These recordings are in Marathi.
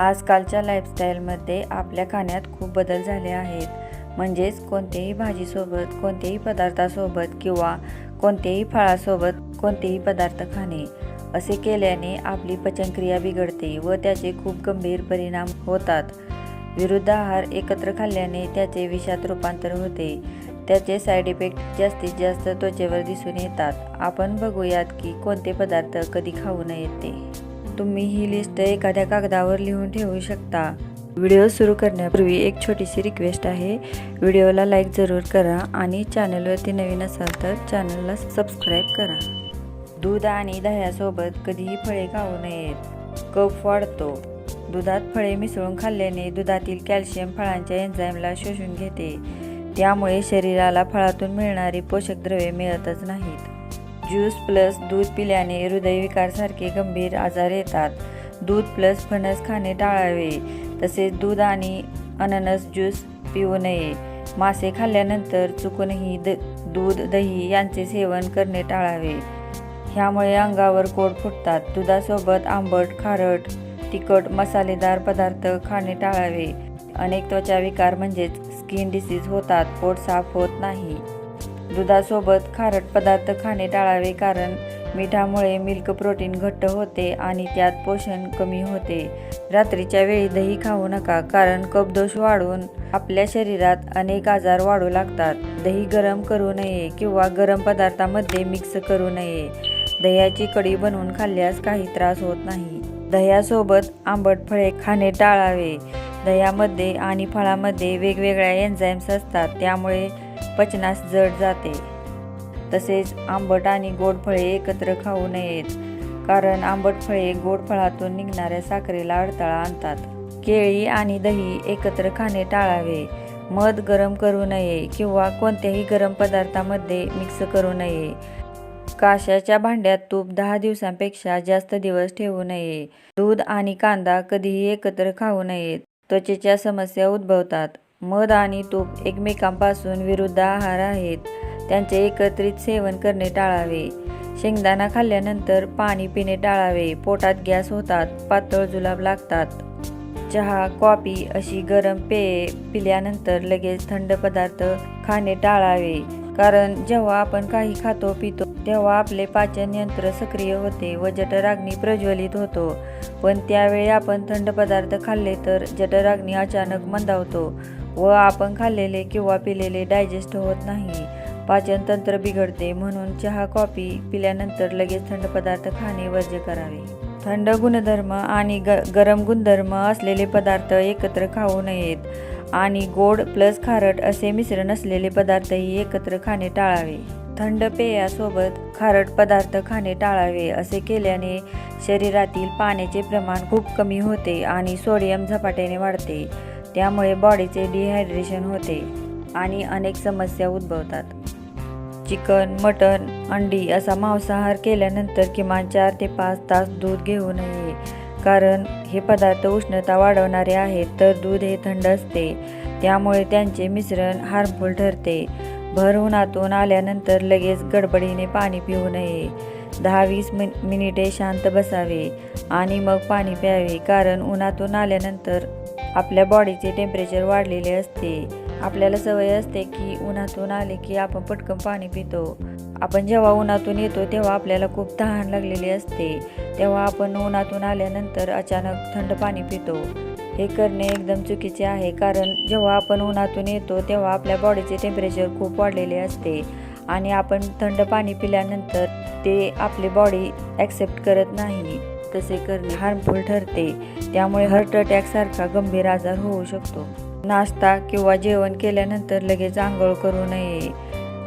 आजकालच्या लाईफस्टाईलमध्ये आपल्या खाण्यात खूप बदल झाले आहेत. म्हणजेच कोणत्याही भाजीसोबत कोणत्याही पदार्थासोबत किंवा कोणत्याही फळासोबत कोणतेही पदार्थ खाणे. असे केल्याने आपली पचनक्रिया बिघडते व त्याचे खूप गंभीर परिणाम होतात. विरुद्ध आहार एकत्र खाल्ल्याने त्याचे विषात रूपांतर होते. त्याचे साईड इफेक्ट जास्तीत जास्त त्वचेवर दिसून येतात. आपण बघूयात की कोणते पदार्थ कधी खाऊ नयेत ते. तुम्ही ही लिस्ट एखाद्या कागदावर लिहून ठेवू शकता. व्हिडिओ सुरू करण्यापूर्वी एक छोटीशी रिक्वेस्ट आहे. व्हिडिओला लाईक जरूर करा आणि चॅनलवरती नवीन असाल तर चॅनलला सबस्क्राईब करा. दूध आणि दह्यासोबत कधीही फळे खाऊ नयेत. कफ वाढतो. दुधात फळे मिसळून खाल्ल्याने दुधातील कॅल्शियम फळांच्या एन्झाईमला शोषून घेते. त्यामुळे शरीराला फळातून मिळणारी पोषक द्रव्ये मिळतच नाहीत. ज्यूस प्लस दूध पिल्याने हृदयविकारसारखे गंभीर आजार येतात. दूध प्लस फणस खाणे टाळावे. तसेच दूध आणि अननस ज्यूस पिऊ नये. मासे खाल्ल्यानंतर चुकूनही द दूध दही यांचे सेवन करणे टाळावे. ह्यामुळे अंगावर कोड फुटतात. दुधासोबत आंबट खारट तिखट मसालेदार पदार्थ खाणे टाळावे. अनेक त्वचा विकार म्हणजेच स्किन डिसीज होतात. पोट साफ होत नाही. दुधासोबत खारट पदार्थ खाणे टाळावे कारण मिठामुळे मिल्क प्रोटीन घट्ट होते आणि त्यात पोषण कमी होते. रात्रीच्या वेळी दही खाऊ नका कारण कपदोष वाढून आपल्या शरीरात अनेक आजार वाढू लागतात. दही गरम करू नये किंवा गरम पदार्थामध्ये मिक्स करू नये. दह्याची कढी बनवून खाल्ल्यास काही त्रास होत नाही. दह्यासोबत आंबट फळे खाणे टाळावे. दह्यामध्ये आणि फळामध्ये वेगवेगळ्या एन्झाईम्स असतात त्यामुळे पचनास जड जाते. तसेच आंबट आणि गोड फळे एकत्र खाऊ नयेत कारण आंबट फळे गोड फळातून निघणाऱ्या साखरेला अडथळा आणतात. केळी आणि दही एकत्र खाणे टाळावे. मध गरम करू नये किंवा कोणत्याही गरम पदार्थामध्ये मिक्स करू नये. काशाच्या भांड्यात तूप दहा दिवसांपेक्षा जास्त दिवस ठेवू नये. दूध आणि कांदा कधीही एकत्र खाऊ नयेत त्वचेच्या समस्या उद्भवतात. मध आणि तूप एकमेकांपासून विरुद्ध आहार आहेत. त्यांचे एकत्रित सेवन करणे टाळावे. शेंगदाणा खाल्ल्यानंतर पाणी पिणे टाळावे. पोटात गॅस होतात पातळ जुलाब लागतात. चहा कॉफी अशी गरम पेये पिल्यानंतर लगेच थंड पदार्थ खाणे टाळावे. कारण जेव्हा आपण काही खातो पितो तेव्हा आपले पाचन यंत्र सक्रिय होते व जठराग्नी प्रज्वलित होतो. पण त्यावेळी आपण थंड पदार्थ खाल्ले तर जठराग्नी अचानक मंदावतो. व आपण खाल्लेले किंवा पिलेले डायजेस्ट होत नाही. पाचन तंत्र बिघडते म्हणून चहा कॉफी पिल्यानंतर लगेच थंड पदार्थ खाणे वर्ज्य करावे. थंड गुणधर्म आणि ग गरम गुणधर्म असलेले पदार्थ एकत्र खाऊ नयेत आणि गोड प्लस खारट असे मिश्रण असलेले पदार्थही एकत्र खाणे टाळावे. थंड पेयासोबत खारट पदार्थ खाणे टाळावे असे केल्याने शरीरातील पाण्याचे प्रमाण खूप कमी होते आणि सोडियम झपाट्याने वाढते. त्यामुळे बॉडीचे डिहायड्रेशन होते आणि अनेक समस्या उद्भवतात. चिकन मटन अंडी असा मांसाहार केल्यानंतर किमान चार ते पाच तास दूध घेऊ नये. कारण हे पदार्थ उष्णता वाढवणारे आहेत तर दूध हे थंड असते. त्यामुळे त्यांचे मिश्रण हार्मफुल ठरते. भर उन्हातून आल्यानंतर लगेच गडबडीने पाणी पिऊ नये. दहा वीस मिन मिनिटे शांत बसावे आणि मग पाणी प्यावे. कारण उन्हातून आल्यानंतर आपल्या बॉडीचे टेम्परेचर वाढलेले असते. आपल्याला सवय असते की उन्हातून आले की आपण पटकन पाणी पितो. आपण जेव्हा उन्हातून येतो तेव्हा आपल्याला खूप तहान लागलेली असते. तेव्हा आपण उन्हातून आल्यानंतर अचानक थंड पाणी पितो. हे करणे एकदम चुकीचे आहे कारण जेव्हा आपण उन्हातून येतो तेव्हा आपल्या बॉडीचे टेम्परेचर खूप वाढलेले असते. आणि आपण थंड पाणी पिल्यानंतर ते आपली बॉडी ॲक्सेप्ट करत नाही. तसे करणे हार्मफुल ठरते त्यामुळे हार्ट अटॅकसारखा गंभीर आजार होऊ शकतो. नाश्ता किंवा जेवण केल्यानंतर लगेच आंघोळ करू नये.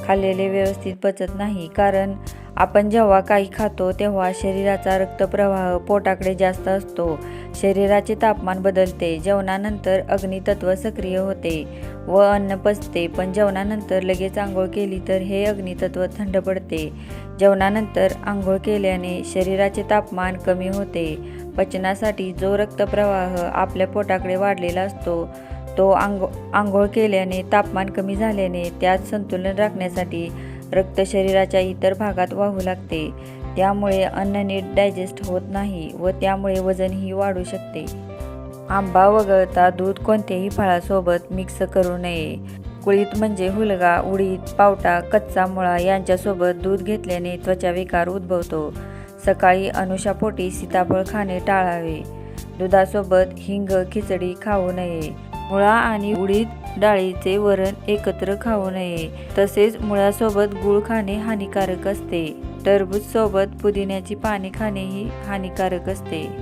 खाल्लेले व्यवस्थित पचत नाही कारण आपण जेव्हा काही खातो तेव्हा शरीराचा रक्तप्रवाह पोटाकडे जास्त असतो. शरीराचे तापमान बदलते जेवणानंतर अग्नितत्व सक्रिय होते व अन्न पचते पण जेवणानंतर लगेच आंघोळ केली तर हे अग्नितत्व थंड पडते. जेवणानंतर आंघोळ केल्याने शरीराचे तापमान कमी होते. पचनासाठी जो रक्तप्रवाह आपल्या पोटाकडे वाढलेला असतो तो आंघो आंघोळ केल्याने तापमान कमी झाल्याने त्यात संतुलन राखण्यासाठी रक्त शरीराच्या इतर भागात वाहू लागते. त्यामुळे अन्न नीट डायजेस्ट होत नाही व त्यामुळे वजनही वाढू शकते. आंबा वगळता दूध कोणत्याही फळासोबत मिक्स करू नये. कुळीत म्हणजे हुलगा उडीद पावटा कच्चा मुळा यांच्यासोबत दूध घेतल्याने त्वचा विकार उद्भवतो. सकाळी अनुषापोटी सीताफळ खाणे टाळावे. दुधासोबत हिंग खिचडी खाऊ नये. मुळा आणि उडीद डाळीचे वरण एकत्र खाऊ नये. तसेच मुळ्यासोबत गुळ खाणे हानिकारक असते. टरबूज सोबत पुदिन्याची पाने खाणेही हानिकारक असते.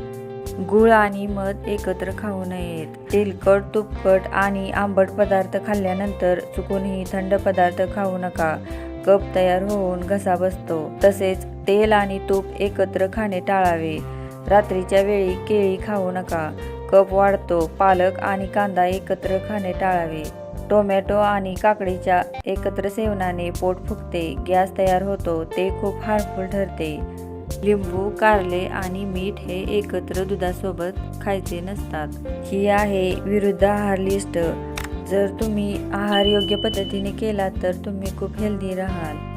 गुळ आणि मध एकत्र खाऊ नयेत. तेलकट तुपकट आणि आंबट पदार्थ खाल्ल्यानंतर चुकूनही थंड पदार्थ खाऊ नका. कप तयार होऊन घसा बसतो. तसेच तेल आणि तूप एकत्र खाणे टाळावे. रात्रीच्या वेळी केळी खाऊ नका. कप वाढतो. पालक आणि कांदा एकत्र खाणे टाळावे. टोमॅटो आणि काकडीच्या एकत्र सेवनाने पोट फुगते गॅस तयार होतो ते खूप हार्मफुल ठरते. लिंबू कारले आणि मीठ हे एकत्र दुधासोबत खायचे नसतात. ही आहे विरुद्ध आहार लिस्ट जर तुम्ही आहार योग्य पद्धतीने केला तर तुम्ही खूप हेल्दी राहाल.